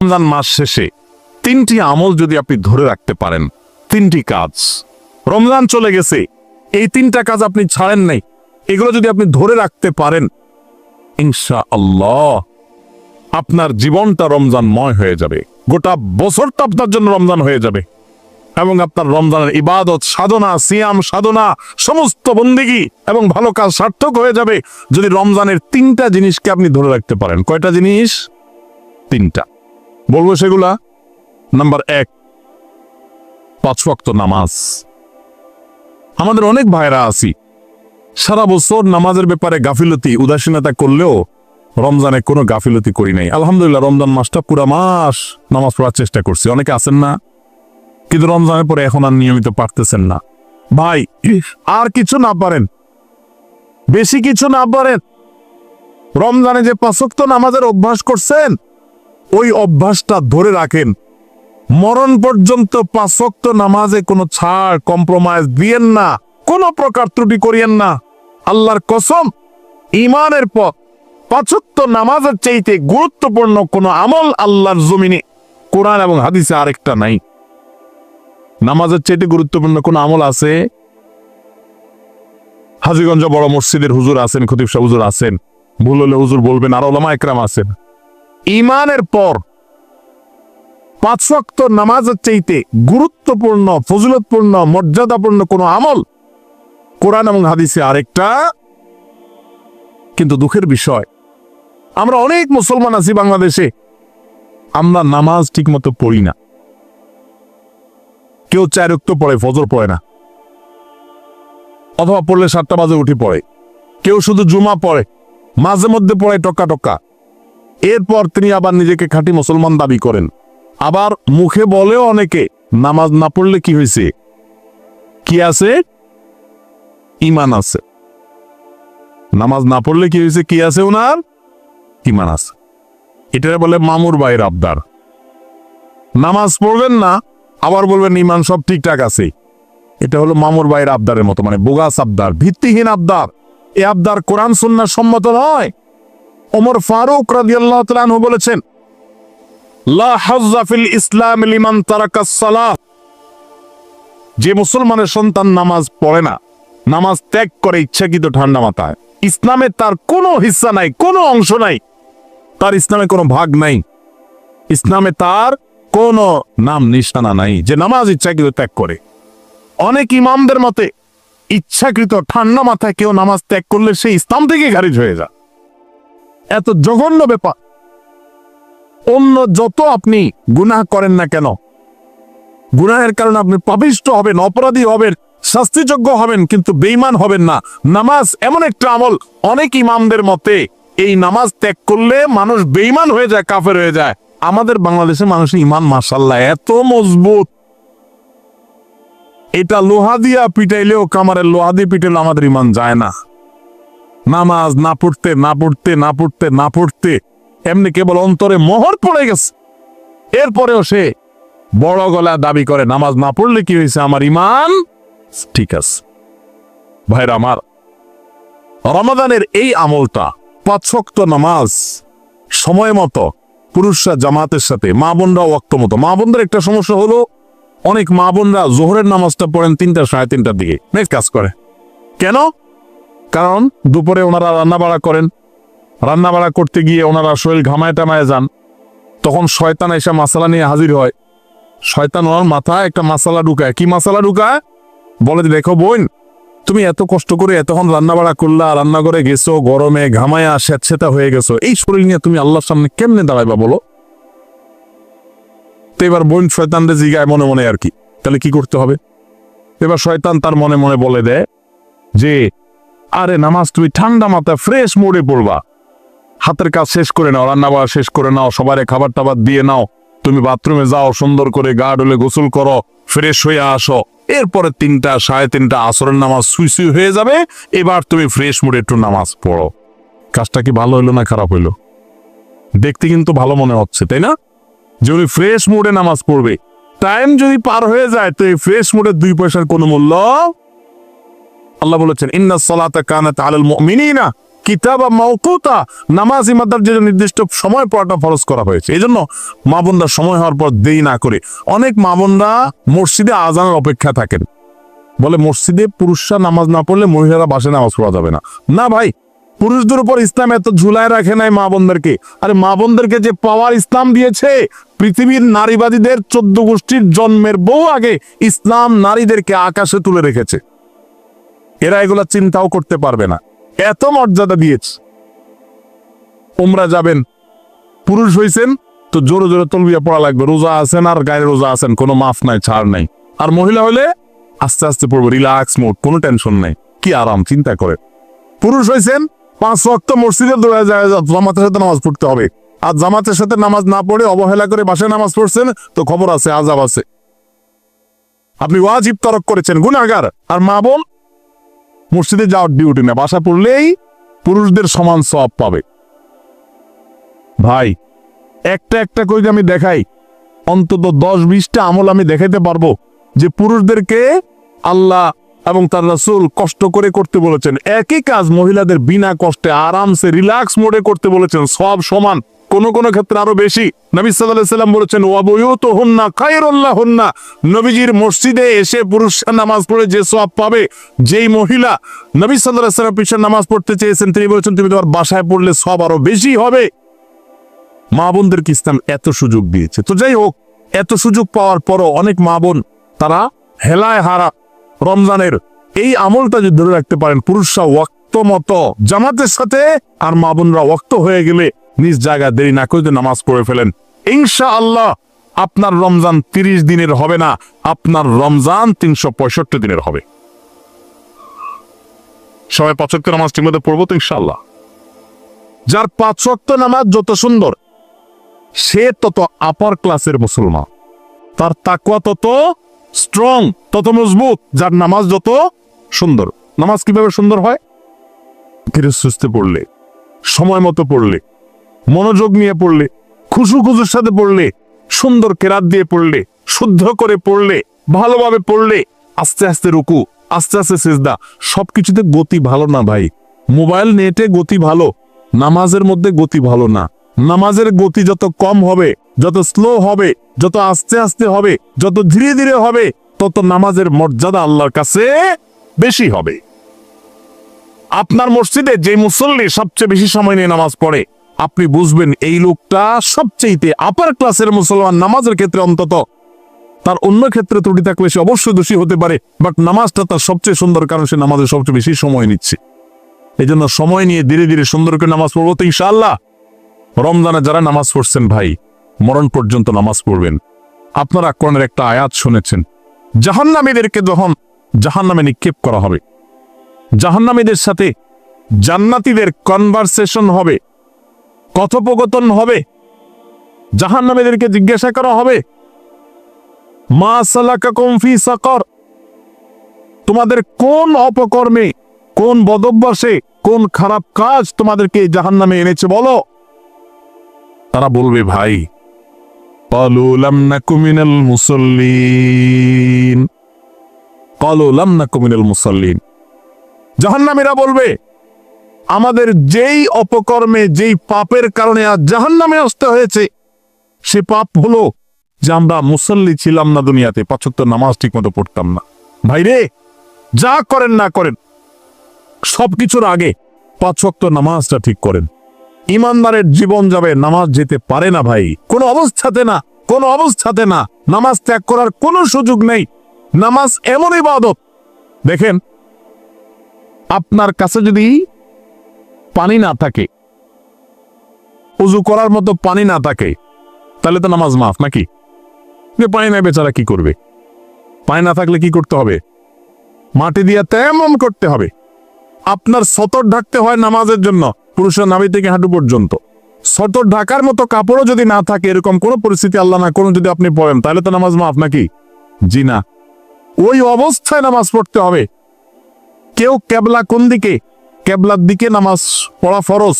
রমজান মাস শেষে তিনটি আমল যদি আপনি ধরে রাখতে পারেন, তিনটি কাজ। রমজান চলে গেছে, এই তিনটা কাজ আপনি ছাড়েন নাই, এগুলো যদি আপনি ধরে রাখতে পারেন ইনশা আল্লাহ আপনার জীবনটা রমজানময় হয়ে যাবে। গোটা বছরটা আপনার জন্য রমজান হয়ে যাবে। এবং আপনার রমজানের ইবাদত, সাধনা, সিয়াম, সাধনা, সমস্ত বন্দিগি এবং ভালো কাজ সার্থক হয়ে যাবে যদি রমজানের তিনটা জিনিসকে আপনি ধরে রাখতে পারেন। কয়টা জিনিস? তিনটা। বলব সেগুলা? নাম্বার এক, পাঁচ ওয়াক্ত নামাজ। আমাদের অনেক ভাইরা আছি। সারা বছর নামাজের ব্যাপারে গাফিলতি, উদাসীনতা করলেও রমজানে কোনো গাফিলতি করি নাই। আলহামদুলিল্লাহ, রমজান মাসটা পুরা মাস নামাজ পড়ার চেষ্টা করছি। অনেকে আছেন না, কিন্তু রমজানের পরে এখন আর নিয়মিত পারতেছেন না। ভাই, আর কিছু না পারেন। বেশি কিছু না পারেন। রমজানে যে পাঁচক্ত নামাজের অভ্যাস করছেন ওই অভ্যাসটা ধরে রাখেন। মরণ পর্যন্ত পাঁচক্ত নামাজে কোনো ছাড় কম্প্রোমাইজ দিয়েন না, কোনো প্রকার ত্রুটি করিয়েন না। আল্লাহর কসম ইমানের পথ পাঁচক্ত নামাজের চাইতে গুরুত্বপূর্ণ কোনো আমল আল্লাহর জমিনে। কোরআন এবং হাদিসে আরেকটা নাই। নামাজের চাইতে গুরুত্বপূর্ণ কোন আমল আছে? হাজিগঞ্জ বড় মসজিদের হুজুর আছেন, খতিব সাহ হুজুর আছেন। ভুল হলে হুজুর বলবেন, আর ওলামা একরাম আছেন। ইমানের পর পাঁচ নামাজের চাইতে গুরুত্বপূর্ণ, ফজলতপূর্ণ, মর্যাদাপূর্ণ কোনো আমল কোরআন এবং হাদিসে আরেকটা কিন্তু দুঃখের বিষয়। আমরা অনেক মুসলমান আছি বাংলাদেশে, আমরা নামাজ ঠিকমতো পড়ি না। কেউ চার রক্ত পড়ে, ফজর পড়ে না। অথবা পড়লে সাতটা বাজে উঠে পড়ে। কেউ শুধু জুমা পড়ে, মাঝে মধ্যে পড়ে টক্কা টক্কা। এরপর তিনি আবার নিজেকে খাঁটি মুসলমান দাবি করেন। আবার মুখে বলেও অনেকে, নামাজ না পড়লে কি হয়েছে? কি আছে? ইমান আছে। নামাজ না পড়লে কি হয়েছে? কি আছে ওনার ইমান আছে। এটা বলে মামুর বাইর আবদার। নামাজ পড়বেন না, আবার বলবেন ইমান সব ঠিকঠাক আছে। এটা হলো মামুর বাইর আবদারের মতো মানে বোগাস আবদার, ভিত্তিহীন আবদার। এ আবদার কোরআন সুন্নার সম্মত নয়। ওমর ফারুক রাদিয়াল্লাহু তাআলা বলেছেন, লা হাজ্জা ফিল ইসলাম লিমান তারাকা সালাহ যে মুসলমানের সন্তান নামাজ পড়ে না, নামাজ ত্যাগ করে ইচ্ছাকৃত ঠান্ডা মাথায়। ইসলামে তার কোনো হিস্সা নাই, কোনো অংশ নাই, তার ইসলামে কোনো ভাগ নাই। ইসলামে তার কোনো নাম নিশানা নাই, যে নামাজ ইচ্ছাকৃত ত্যাগ করে। অনেক ইমামদের মতে, ইচ্ছাকৃত ঠান্ডা মাথায় কেউ নামাজ ত্যাগ করলে সে ইসলাম থেকে খারিজ হয়ে যায়। এত জঘন্য ব্যাপার। অন্য যত আপনি গুনাহ করেন না কেন, গুনাহের কারণে আপনি পাপিষ্ট হবেন, অপরাধী হবেন, শাস্তিযোগ্য হবেন, কিন্তু বেইমান হবেন না। নামাজ এমন একটা আমল, অনেক ইমামদের মতে এই নামাজ ত্যাগ করলে মানুষ বেইমান হয়ে যায়, কাফের হয়ে যায়। আমাদের বাংলাদেশের মানুষের ইমান মাসাল্লাহ এত মজবুত। এটা লোহা দিয়া পিটাইলেও কামারের লোহা দিয়ে পিটাইলে আমাদের ইমান যায় না। নামাজ না পড়তে না পড়তে না পড়তে না পড়তে, এমনি কেবল অন্তরে মোহর পড়ে গেছে। এরপরেও সে বড় গলা দাবি করে, নামাজ না পড়লে কি হয়েছে আমার ইমান ঠিক আছে। ভাইরা আমার, রমাদানের এই আমলটা পাঁচক্ত নামাজ, সময় মতো পুরুষরা জামাতের সাথে, মা বোনরা ওয়াক্ত মতো। মা বোনদের একটা সমস্যা হলো, অনেক মা বোনরা জোহরের নামাজটা পড়েন তিনটা, সাড়ে তিনটার দিকে কাজ করে। কেন? কারণ দুপুরে ওনারা রান্না বাড়া করেন। রান্না বাড়া করতে গিয়ে ওনারা শরীর ঘামায় টামায় যান। তখন শয়তান এসে মাসালা নিয়ে হাজির হয়। শয়তান ওনার মাথায় একটা মাসালা ঢুকায়। কি মাসালা ঢুকায়? বলে দেখো বোন, তুমি এত কষ্ট করে এতক্ষণ রান্না বাড়া করলা রান্না করে গেছো, গরমে ঘামায়া স্যাঁতসেতা হয়ে গেছো। এই শরীর নিয়ে তুমি আল্লাহর সামনে কেমনে দাঁড়াইবা বলো? তো এবার বোন শয়তানদের জিগায় মনে মনে আর কি। তাহলে কি করতে হবে? এবার শয়তান তার মনে মনে বলে দেয় যে আরে নামাজ তুমি ঠান্ডা মাথায় ফ্রেশ মোড়ে পড়বা। হাতের কাজ শেষ করে নাও রান্না বাড়া শেষ করে নাও সবারে খাবার টাবার দিয়ে নাও। তুমি বাথরুমে যাও, সুন্দর করে গা ডলে গোসল করো ফ্রেশ হয়ে আসো। এরপরে তিনটা, সাড়ে তিনটা আসরের নামাজ সুই সুই হয়ে যাবে। এবার তুমি ফ্রেশ মুডে একটু নামাজ পড়ো। কাজটা কি ভালো হইল না খারাপ হইল? দেখতে কিন্তু ভালো মনে হচ্ছে, তাই না? যে উনি ফ্রেশ মুডে নামাজ পড়বে টাইম যদি পার হয়ে যায়, তো এই ফ্রেশ মুডের দুই পয়সার কোনো মূল্য আল্লাহ বলেছেন, ইন্না সলাতা কানাত আলাল মুমিনিনা কিতাব মাউকুতা নামাজ ইমাদার যে নির্দিষ্ট সময় পড়াটা ফরজ করা হয়েছে। এই জন্য মা বোনরা সময় হওয়ার পর দেরি না করে। অনেক মা বোনরা মসজিদে আজানের অপেক্ষা থাকেন। বলে, মসজিদে পুরুষরা নামাজ না পড়লে মহিলারা বাসে নামাজ পড়া যাবে না। না ভাই, পুরুষদের উপর ইসলাম এত ঝুলায় রাখে নাই মা বোনদেরকে। আরে মা বোনদেরকে যে পাওয়ার ইসলাম দিয়েছে, পৃথিবীর নারীবাদীদের চোদ্দ গোষ্ঠীর জন্মের বহু আগে ইসলাম নারীদেরকে আকাশে তুলে রেখেছে। এরা এগুলা চিন্তাও করতে পারবে না। এত মর্যাদা দিয়েছে। তোমরা যাবেন, পুরুষ হইছেন, তো জোরে জোরে তলবিয়া পড়া লাগবে। রোজা আছেন আর গায়ে রোজা আছেন, কোনো মাফ নাই, ছাড় নাই। আর মহিলা হলে আস্তে আস্তে পড়ব, রিল্যাক্স মোড, কোনো টেনশন নাই। কি আরাম, চিন্তা করে। পুরুষ হয়েছেন পাঁচ ওয়াক্ত মসজিদে দৌড়ে যায়, জামাতের সাথে নামাজ পড়তে হবে। আর জামাতের সাথে নামাজ না পড়ে অবহেলা করে বাসায় নামাজ পড়ছেন, তো খবর আছে, আজাব আছে। আপনি ওয়াজিব তরক করেছেন গুনাগার আর মা বোন মসজিদে যাওয়ার ডিউটি না বাসা পড়লেই পুরুষদের সমান সব পাবে। ভাই, একটা একটা করে আমি দেখাই, অন্তত দশ বিশটা আমল আমি দেখাইতে পারব যে পুরুষদেরকে আল্লাহ এবং তার রাসূল কষ্ট করে করতে বলেছেন। একই কাজ মহিলাদের বিনা কষ্টে, আরামসে রিল্যাক্স মোডে করতে বলেছেন। সব সমান। কোন কোন ক্ষেত্রে আরও বেশি। নবী সাল্লাম বলেছেন ওয়াবুয়ুতু হুন্না খায়রুল্লাহ হুন্না নবীজির মসজিদে এসে পুরুষরা নামাজ পড়ে যে সব পাবে, যেই মহিলা নবী আলাইহি সাল্লাম পিছনে নামাজ পড়তে চেয়েছেন, তিনি বলেছেন, তুমি তোমার বাসায় পড়লে সব আরও বেশি হবে। মা বোনদেরকে ইসলাম এত সুযোগ দিয়েছে। তো যাই হোক, এত সুযোগ পাওয়ার পরও অনেক মা বোন, তারা হেলায় হারা। রমজানের এই আমলটা যদি ধরে রাখতে পারেন, পুরুষরা ওয়াক্ত মতো জামাতের সাথে আর মা বোনরা ওয়াক্ত হয়ে গেলে নিজ জায়গায় দেরি না করে নামাজ পড়ে ফেলেন। ইনশা আল্লাহ আপনার রমজান তিরিশ দিনের হবে না, আপনার রমজান তিনশো পঁয়ষট্টি দিনের হবে। সবাই পাঁচক্য নামাজ ঠিক মতো পড়ব তো ইনশাআল্লাহ। যার পাঁচ নামাজ যত সুন্দর, সে তত আপার ক্লাসের মুসলমান। তার তাকুয়া তত স্ট্রং তত মজবুত, যার নামাজ যত সুন্দর। নামাজ কীভাবে সুন্দর হয়? ধীরে সুস্থে পড়লে, সময় মতো পড়লে। মনোযোগ নিয়ে পড়লে খুশু খুশুর সাথে পড়লে সুন্দর কেরাত দিয়ে পড়লে, শুদ্ধ করে পড়লে, ভালোভাবে পড়লে, আস্তে আস্তে রুকু, আস্তে আস্তে সেজদা, সবকিছুতে গতি ভালো না ভাই। মোবাইল নেটে গতি ভালো, নামাজের মধ্যে গতি ভালো না। নামাজের গতি যত কম হবে, যত স্লো হবে, যত আস্তে আস্তে হবে, যত ধীরে ধীরে হবে, তত নামাজের মর্যাদা আল্লাহর কাছে বেশি হবে। আপনার মসজিদে যে মুসল্লি সবচেয়ে বেশি সময় নিয়ে নামাজ পড়ে আপনি বুঝবেন, এই লোকটা সবচেয়েতে আপার ক্লাসের মুসলমান নামাজের ক্ষেত্রে অন্তত। তার অন্য ক্ষেত্রে ত্রুটি থাকলে সে অবশ্যই দোষী হতে পারে বাট নামাজটা তার সবচেয়ে সুন্দর কারণ সে নামাজের সবচেয়ে বেশি সময় নিচ্ছে। এই জন্য সময় নিয়ে ধীরে ধীরে সুন্দর করে নামাজ পড়ব তো ইনশাআল্লাহ। রমজানে যারা নামাজ পড়ছেন ভাই, মরণ পর্যন্ত নামাজ পড়বেন। আপনারা কোরআনের একটা আয়াত শুনেছেন, জাহান্নামীদেরকে যখন জাহান্নামে নিক্ষেপ করা হবে, জাহান্নামীদের সাথে জান্নাতীদের কনভারসেশন হবে কথোপকথন হবে। জাহান নামেদেরকে জিজ্ঞাসা করা হবে, মা সালাকা কমফি সাকর? তোমাদের কোন অপকর্মে, কোন বদভ্যাসে, কোন খারাপ কাজ তোমাদেরকে জাহান নামে এনেছে বলো? তারা বলবে, ভাই মুসল্লিন। জাহান্নামীরা বলবে আমাদের যেই অপকর্মে, যেই পাপের কারণে আজ জাহান্নামে আসতে হয়েছে, সে পাপ হলো যে আমরা মুসল্লি ছিলাম না দুনিয়াতে পাঁচত্তর নামাজ ঠিক মতো পড়তাম না। ভাইরে যা করেন না করেন, সবকিছুর আগে পাঁচ ওয়াক্ত নামাজটা ঠিক করেন। ইমানদারের জীবন যাবে, নামাজ যেতে পারে না ভাই, কোনো অবস্থাতে না, কোনো অবস্থাতে না, নামাজ ত্যাগ করার কোনো সুযোগ নেই, নামাজ এমন ইবাদত। দেখেন, আপনার কাছে যদি পানি না থাকে। উজু করার মতো পানি না থাকে। তাহলে তো নামাজ মাফ নাকি? যে পানি নাই বেচারা কি করবে? পানি না থাকলে কি করতে হবে? মাটি দিয়ে তেমন করতে হবে। আপনার সতর ঢাকতে হয় নামাজের জন্য, পুরুষের নাভি থেকে হাঁটু পর্যন্ত। সতর ঢাকার মতো কাপড়ও যদি না থাকে, এরকম কোনো পরিস্থিতি আল্লাহ না করুন যদি আপনি পড়েন, তাহলে তো নামাজ মাফ নাকি? জি না। ওই অবস্থায় নামাজ পড়তে হবে। কেউ কেবলা কোন দিকে কেবলার দিকে নামাজ পড়া ফরজ।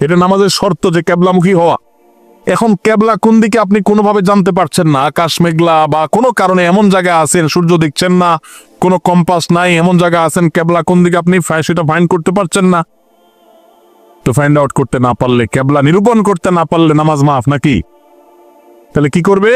এটা নামাজের শর্ত যে ক্যাবলামুখী হওয়া। এখন ক্যাবলা কোন দিকে আপনি কোনোভাবে জানতে পারছেন না? আকাশ মেঘলা বা কোনো কারণে এমন জায়গায় আছেন, সূর্য দেখছেন না, কোনো কম্পাস নাই, এমন জায়গায় আছেন ক্যাবলা কোন দিকে আপনি সেটা ফাইন করতে পারছেন না। তো ফাইন্ড আউট করতে না পারলে ক্যাবলা নিরূপণ করতে না পারলে নামাজ মাফ নাকি? তাহলে কি করবে?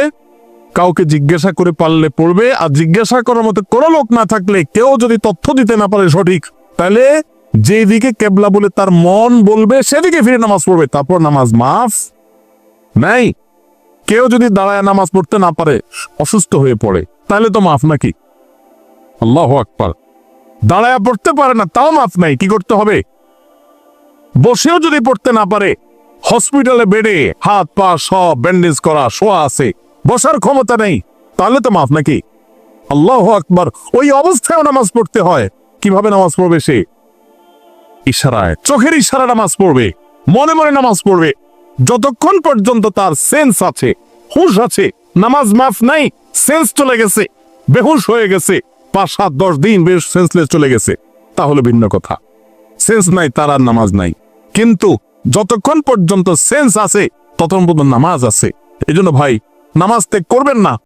কাউকে জিজ্ঞাসা করে পারলে পড়বে, আর জিজ্ঞাসা করার মতো কোনো লোক না থাকলে কেউ যদি তথ্য দিতে না পারে সঠিক, তাহলে যেদিকে কেবলা বলে তার মন বলবে, সেদিকে ফিরে নামাজ পড়বে। তারপর নামাজ মাফ। নাই, কেউ যদি দাঁড়ায় নামাজ পড়তে না পারে, অসুস্থ হয়ে পড়ে, তাহলে তো মাফ নাকি? আল্লাহ আকবার। দাঁড়ায় পড়তে পারে না, তাও মাফ নাই, কি করতে হবে? বসেও যদি পড়তে না পারে, হসপিটালে বেডে হাত, পা সব ব্যান্ডেজ করা, শোয়া আছে, বসার ক্ষমতা নেই, তাহলে তো মাফ নাকি? আল্লাহ আকবার। ওই অবস্থায় নামাজ পড়তে হয়। কীভাবে নামাজ পড়বে সে? ইশারায়। চোখের ইশারা নামাজ পড়বে, মনে মনে নামাজ পড়বে। যতক্ষণ পর্যন্ত তার সেন্স আছে, হুশ আছে, নামাজ মাফ নাই সেন্স চলে গেছে, বেহুশ হয়ে গেছে, পাঁচ সাত দশ দিন বেশ সেন্সলেস চলে গেছে, তাহলে ভিন্ন কথা। সেন্স নাই, তার আর নামাজ নাই। কিন্তু যতক্ষণ পর্যন্ত সেন্স আছে, ততক্ষণ পর্যন্ত নামাজ আছে। এই ভাই, নামাজ ত্যাগ করবেন না।